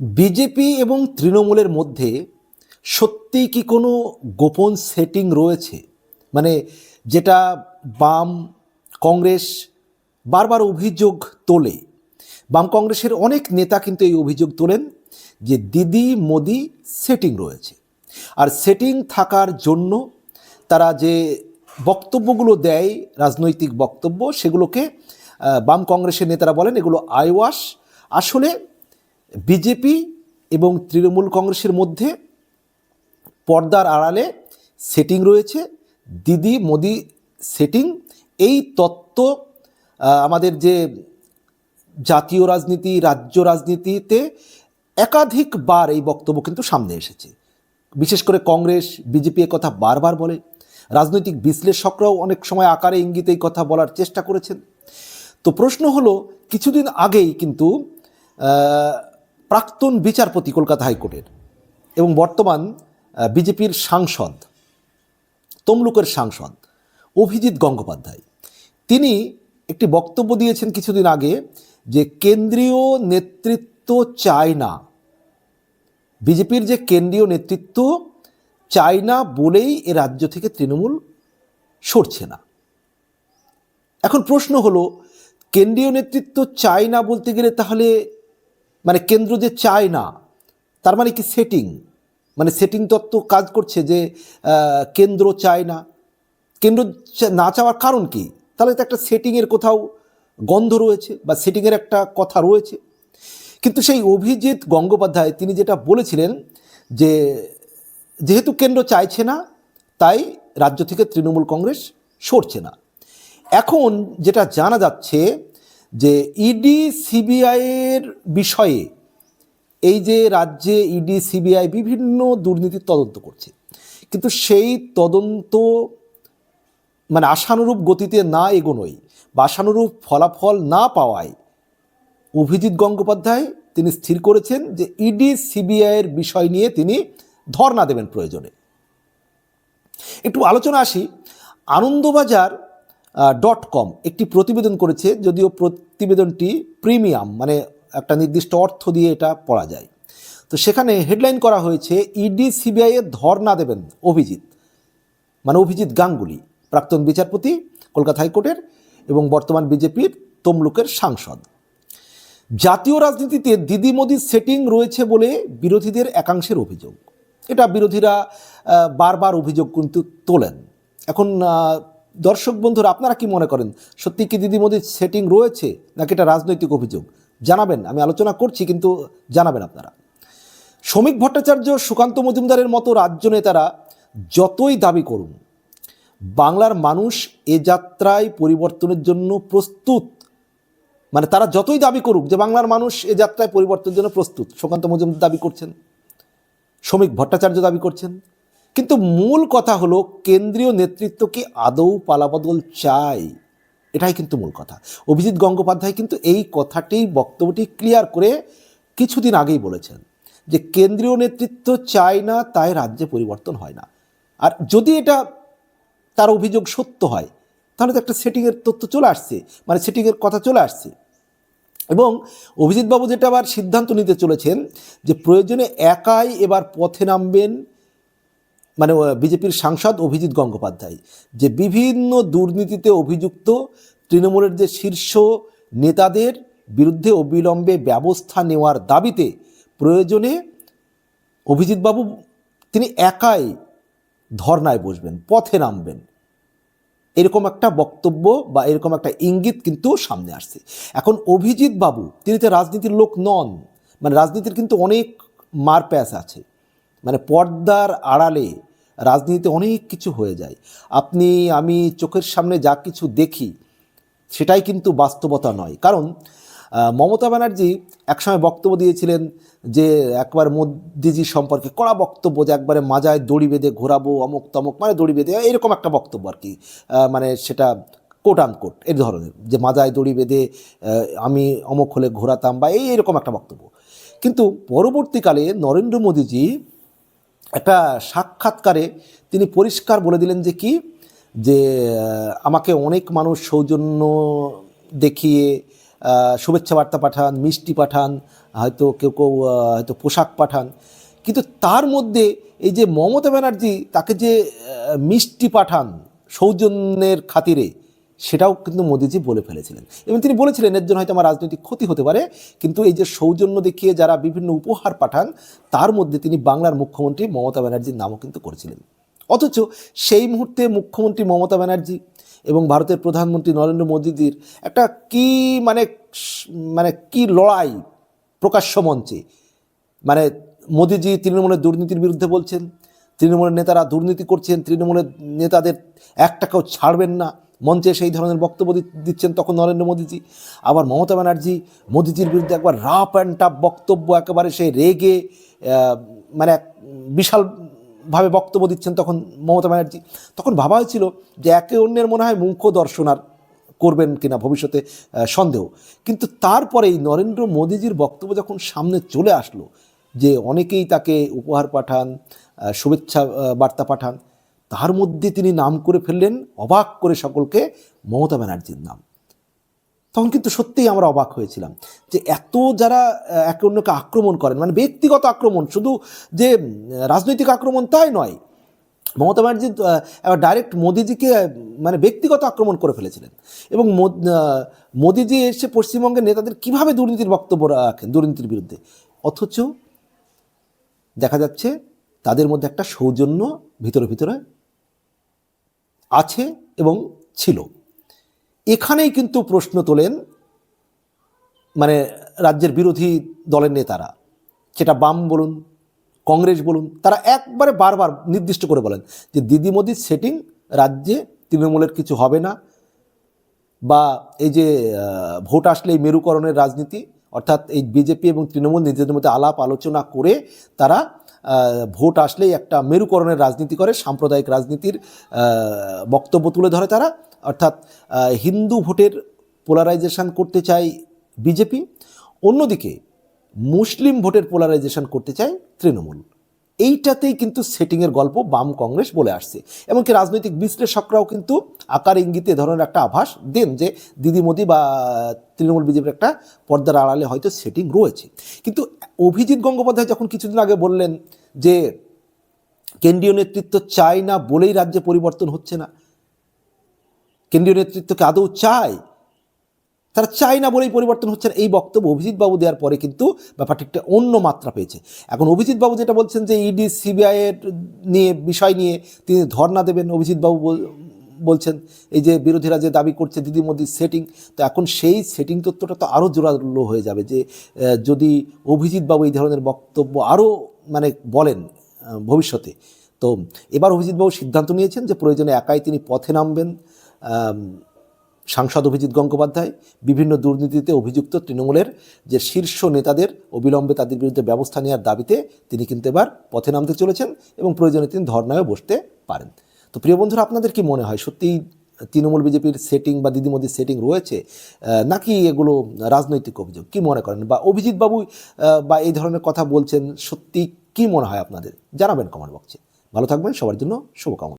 BJP এবং তৃণমূলের মধ্যে সত্যিই কি কোনো গোপন সেটিং রয়েছে? মানে যেটা বাম কংগ্রেস বারবার অভিযোগ তোলে। বাম কংগ্রেসের অনেক নেতা কিন্তু এই অভিযোগ তোলেন যে দিদি, মোদি সেটিং রয়েছে। আর সেটিং থাকার জন্য তারা যে বক্তব্যগুলো দেয়, রাজনৈতিক বক্তব্য, সেগুলোকে বাম কংগ্রেসের নেতারা বলেন এগুলো আইওয়াশ আসলে বিজেপি এবং তৃণমূল কংগ্রেসের মধ্যে পর্দার আড়ালে সেটিং রয়েছে। দিদি, মোদি সেটিং এই তত্ত্ব আমাদের যে জাতীয় রাজনীতি, রাজ্য রাজনীতিতে একাধিকবার এই বক্তব্য কিন্তু সামনে এসেছে। বিশেষ করে কংগ্রেস, বিজেপি কথা বারবার বলে। রাজনৈতিক বিশ্লেষকরাও অনেক সময় আকারে ইঙ্গিতে এই কথা বলার চেষ্টা করেছেন। তো প্রশ্ন হলো, কিছুদিন আগেই কিন্তু প্রাক্তন বিচারপতি কলকাতা হাইকোর্টের এবং বর্তমান বিজেপির সাংসদ, তমলুকের সাংসদ অভিজিৎ গঙ্গোপাধ্যায়। তিনি একটি বক্তব্য দিয়েছেন কিছুদিন আগে যে কেন্দ্রীয় নেতৃত্ব চায় না। বিজেপির যে কেন্দ্রীয় নেতৃত্ব চায় না বলেই এ রাজ্য থেকে তৃণমূল সরছে না। এখন প্রশ্ন হলো, কেন্দ্রীয় নেতৃত্ব চায় না বলতে গেলে তাহলে মানে কেন্দ্র যে চায় না, তার মানে কি সেটিং মানে সেটিং তত্ত্ব কাজ করছে যে কেন্দ্র চায় না। কেন্দ্র না চাওয়ার কারণ কি? তাহলে তো একটা সেটিংয়ের কোথাও গন্ধ রয়েছে বা সেটিংয়ের একটা কথা রয়েছে। কিন্তু সেই অভিজিৎ গঙ্গোপাধ্যায়, তিনি যেটা বলেছিলেন যে, যেহেতু কেন্দ্র চাইছে না, তাই রাজ্য থেকে তৃণমূল কংগ্রেস সরছে না। এখন যেটা জানা যাচ্ছে যে ইডি সিবিআইয়ের বিষয়ে এই যে রাজ্যে ইডি সিবিআই বিভিন্ন দুর্নীতির তদন্ত করছে, কিন্তু সেই তদন্ত মানে আশানুরূপ গতিতে না এগোনোই বা আশানুরূপ ফলাফল না পাওয়ায় অভিজিৎ গঙ্গোপাধ্যায় তিনি স্থির করেছেন যে ইডি সিবিআইয়ের বিষয় নিয়ে তিনি ধর্ণা দেবেন প্রয়োজনে। একটু আলোচনা আসি, আনন্দবাজার ডট কম একটি প্রতিবেদন করেছে যদিও প্রতিবেদনটি প্রিমিয়াম মানে একটা নির্দিষ্ট অর্থ দিয়ে এটা পড়া যায়। তো সেখানে হেডলাইন করা হয়েছে, ইডি সিবিআইয়ের ধর্ণা দেবেন অভিজিৎ। মানে অভিজিৎ গাঙ্গুলি, প্রাক্তন বিচারপতি, কলকাতা হাইকোর্টের এবং বর্তমান বিজেপির তমলুকের সাংসদ। জাতীয় রাজনীতিতে দিদি মোদির সেটিং রয়েছে বলে বিরোধীদের একাংশের অভিযোগ। এটা বিরোধীরা বারবার অভিযোগ কিন্তু তোলেন। এখন দর্শক বন্ধুরা, আপনারা কি মনে করেন, সত্যি কি দিদি মোদির সেটিং রয়েছে নাকি এটা রাজনৈতিক অভিযোগ? জানাবেন, আমি আলোচনা করছি, কিন্তু জানাবেন আপনারা। শ্রমিক ভট্টাচার্য সুকান্ত মজুমদারের মতো রাজ্য নেতারা যতই দাবি করুন, বাংলার মানুষ এ যাত্রায় পরিবর্তনের জন্য প্রস্তুত। মানে তারা যতই দাবি করুক যে বাংলার মানুষ এ যাত্রায় পরিবর্তনের জন্য প্রস্তুত, সুকান্ত মজুমদার দাবি করছেন, শ্রমিক ভট্টাচার্য দাবি করছেন কিন্তু মূল কথা হলো কেন্দ্রীয় নেতৃত্ব কি আদৌ পালাবদল চায়? এটাই কিন্তু মূল কথা। অভিজিৎ গঙ্গোপাধ্যায় কিন্তু এই কথাটি, বক্তব্যটি ক্লিয়ার করে কিছুদিন আগেই বলেছেন যে কেন্দ্রীয় নেতৃত্ব চায় না, তাই রাজ্যে পরিবর্তন হয় না। আর যদি এটা তার অভিযোগ সত্য হয়, তাহলে তো একটা সেটিংয়ের তথ্য চলে আসছে মানে সেটিংয়ের কথা চলে আসছে। এবং অভিজিৎবাবু যেটা আবার সিদ্ধান্ত নিতে চলেছেন যে প্রয়োজনে একাই এবার পথে নামবেন মানে বিজেপির সাংসদ অভিজিৎ গঙ্গোপাধ্যায়, যে বিভিন্ন দুর্নীতিতে অভিযুক্ত তৃণমূলের যে শীর্ষ নেতাদের বিরুদ্ধে অবিলম্বে ব্যবস্থা নেওয়ার দাবিতে প্রয়োজনে অভিজিৎবাবু তিনি একাই ধর্নায় বসবেন, পথে নামবেন। এরকম একটা বক্তব্য বা এরকম একটা ইঙ্গিত কিন্তু সামনে আসছে। এখন অভিজিৎ বাবু তিনি তো রাজনীতির লোক নন মানে রাজনীতির কিন্তু অনেক মারপ্যাস আছে। মানে পর্দার আড়ালে রাজনীতিতে অনেক কিছু হয়ে যায়। আপনি, আমি চোখের সামনে যা কিছু দেখি, সেটাই কিন্তু বাস্তবতা নয়। কারণ মমতা ব্যানার্জি একসময় বক্তব্য দিয়েছিলেন যে, একবার মোদিজি সম্পর্কে কড়া বক্তব্য যে, একবারে মাজায় দড়ি বেঁধে ঘোরাবো, অমুক তমুক মানে দড়ি বেঁধে, এরকম একটা বক্তব্য আর কি। মানে সেটা কোট আন কোট এই ধরনের, যে মাজায় দড়ি বেঁধে আমি অমুক হলে ঘোরাতাম বা এই এরকম একটা বক্তব্য। কিন্তু পরবর্তীকালে নরেন্দ্র মোদীজি একটা সাক্ষাৎকারে তিনি পরিষ্কার বলে দিলেন যে কি? যে আমাকে অনেক মানুষ সৌজন্য দেখিয়ে শুভেচ্ছা বার্তা পাঠান, মিষ্টি পাঠান, হয়তো কেউ কেউ হয়তো পোশাক পাঠান। কিন্তু তার মধ্যে এই যে মমতা ব্যানার্জি তাকে যে মিষ্টি পাঠান সৌজন্যের খাতিরে সেটাও কিন্তু মোদিজি বলে ফেলেছিলেন। এবং তিনি বলেছিলেন, এর জন্য হয়তো আমার রাজনৈতিক ক্ষতি হতে পারে। কিন্তু এই যে সৌজন্য দেখিয়ে যারা বিভিন্ন উপহার পাঠান, তার মধ্যে তিনি বাংলার মুখ্যমন্ত্রী মমতা ব্যানার্জির নামও কিন্তু করেছিলেন। অথচ সেই মুহূর্তে মুখ্যমন্ত্রী মমতা ব্যানার্জি এবং ভারতের প্রধানমন্ত্রী নরেন্দ্র মোদীজির একটা কি মানে মানে কি লড়াই প্রকাশ্য মঞ্চে। মানে মোদিজি তৃণমূলের দুর্নীতির বিরুদ্ধে বলছেন, তৃণমূলের নেতারা দুর্নীতি করছেন, তৃণমূলের নেতাদের এক টাকাও ছাড়বেন না। মঞ্চে সেই ধরনের বক্তব্য দিচ্ছেন তখন নরেন্দ্র মোদীজি। আবার মমতা ব্যানার্জি মোদিজির বিরুদ্ধে একবার রাফ অ্যান্ড টাফ বক্তব্য একেবারে সেই রেগে মানে এক বিশালভাবে বক্তব্য দিচ্ছেন তখন মমতা ব্যানার্জি। তখন ভাবা হয়েছিল যে একে অন্যের মনে হয় মুখ্য দর্শন আর করবেন কিনা ভবিষ্যতে সন্দেহ। কিন্তু তারপরে এই নরেন্দ্র মোদীজির বক্তব্য যখন সামনে চলে আসলো, যে অনেকেই তাকে উপহার পাঠান শুভেচ্ছা বার্তা পাঠান তার মধ্যে তিনি নাম করে ফেললেন, অবাক করে সকলকে মমতা ব্যানার্জির নাম। তখন কিন্তু সত্যিই আমরা অবাক হয়েছিলাম যে এত যারা একে অন্যকে আক্রমণ করেন মানে ব্যক্তিগত আক্রমণ, শুধু যে রাজনৈতিক আক্রমণ তাই নয়, মমতা ব্যানার্জি ডাইরেক্ট মোদিজিকে মানে ব্যক্তিগত আক্রমণ করে ফেলেছিলেন। এবং মোদিজি এসে পশ্চিমবঙ্গের নেতাদের কীভাবে দুর্নীতির বক্তব্য রাখেন দুর্নীতির বিরুদ্ধে? অথচ দেখা যাচ্ছে তাদের মধ্যে একটা সৌজন্য ভিতরে ভিতরে আছে এবং ছিল। এখানেই কিন্তু প্রশ্ন তোলেন মানে রাজ্যের বিরোধী দলের নেতারা, সেটা বাম বলুন, কংগ্রেস বলুন, তারা একবারে বারবার নির্দিষ্ট করে বলেন যে, দিদি মোদির সেটিং রাজ্যে তৃণমূলের কিছু হবে না। বা এই যে ভোট আসলে এই মেরুকরণের রাজনীতি, অর্থাৎ এই বিজেপি এবং তৃণমূল নিজেদের মধ্যে আলাপ আলোচনা করে তারা ভোট আসলেই একটা মেরুকরণের রাজনীতি করে, সাম্প্রদায়িক রাজনীতির বক্তব্য তুলে ধরে তারা। অর্থাৎ হিন্দু ভোটের পোলারাইজেশন করতে চায় বিজেপি, অন্যদিকে মুসলিম ভোটের পোলারাইজেশন করতে চায় তৃণমূল। এইটাতেই কিন্তু সেটিংয়ের গল্প বাম কংগ্রেস বলে আসছে। এমনকি রাজনৈতিক বিশ্লেষকরাও কিন্তু আকার ইঙ্গিতে ধরনের একটা আভাস দেন যে দিদি মোদি বা তৃণমূল বিজেপির একটা পর্দার আড়ালে হয়তো সেটিং রয়েছে। কিন্তু অভিজিৎ গঙ্গোপাধ্যায় যখন কিছুদিন আগে বললেন যে কেন্দ্রীয় নেতৃত্ব চায় না বলেই রাজ্যে পরিবর্তন হচ্ছে না, কেন্দ্রীয় নেতৃত্বকে আদৌ চায় তারা চায় না বলেই পরিবর্তন হচ্ছে। এই বক্তব্য অভিজিৎবাবু দেওয়ার পরে কিন্তু ব্যাপারটা একটা অন্য মাত্রা পেয়েছে। এখন অভিজিৎবাবু যেটা বলছেন যে ইডি সিবিআইয়ের নিয়ে, বিষয় নিয়ে তিনি ধর্ণা দেবেন। অভিজিৎবাবু বলছেন, এই যে বিরোধীরা যে দাবি করছে দিদি মোদির সেটিং তো এখন সেই সেটিং তত্ত্বটা তো আরও জোরালো হয়ে যাবে যে যদি অভিজিৎবাবু এই ধরনের বক্তব্য আরও মানে বলেন ভবিষ্যতে। তো এবার অভিজিৎবাবু সিদ্ধান্ত নিয়েছেন যে প্রয়োজনে একাই তিনি পথে নামবেন। সাংসদ অভিজিৎ গঙ্গোপাধ্যায়, বিভিন্ন দুর্নীতিতে অভিযুক্ত তৃণমূলের যে শীর্ষ নেতাদের অবিলম্বে তাদের বিরুদ্ধে ব্যবস্থা নেওয়ার দাবিতে তিনি কিন্তু এবার পথে নামতে চলেছেন এবং প্রয়োজনে তিনি ধর্নায়ও বসতে পারেন। তো প্রিয় বন্ধুরা, আপনাদের কি মনে হয়, সত্যিই তৃণমূল বিজেপির সেটিং বা দিদিমদির সেটিং রয়েছে নাকি এগুলো রাজনৈতিক অভিযোগ? কি মনে করেন? বা অভিজিৎ বাবু বা এই ধরনের কথা বলছেন সত্যি কি মনে হয় আপনাদের? জানাবেন কমেন্ট বক্সে। ভালো থাকবেন, সবার জন্য শুভকামনা।